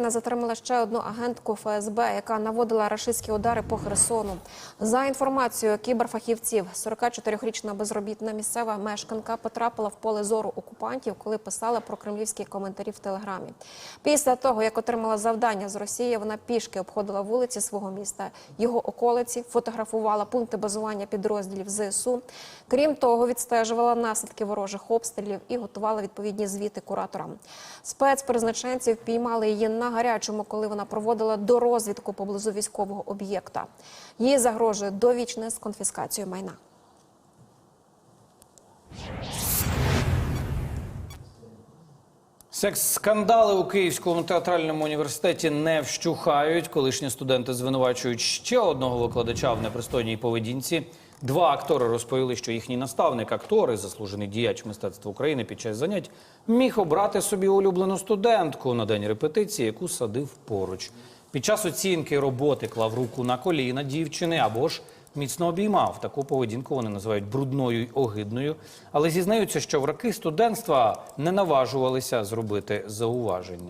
Затримала ще одну агентку ФСБ, яка наводила рашистські удари по Херсону. За інформацією кіберфахівців, 44-річна безробітна місцева мешканка потрапила в поле зору окупантів, коли писала про кремлівські коментарі в телеграмі. Після того, як отримала завдання з Росії, вона пішки обходила вулиці свого міста, його околиці, фотографувала пункти базування підрозділів ЗСУ. Крім того, відстежувала наслідки ворожих обстрілів і готувала відповідні звіти кураторам. Спецпризначенців піймали її на гарячому, коли вона проводила дорозвідку поблизу військового об'єкта. Їй загрожує довічне з конфіскацією майна. Секс-скандали у Київському театральному університеті не вщухають. Колишні студенти звинувачують ще одного викладача в непристойній поведінці. Два актори розповіли, що їхній наставник, актор і заслужений діяч мистецтва України під час занять міг обрати собі улюблену студентку на день репетиції, яку садив поруч. Під час оцінки роботи клав руку на коліна дівчини або ж міцно обіймав. Таку поведінку вони називають брудною й огидною, але зізнаються, що в роки студентства не наважувалися зробити зауваження.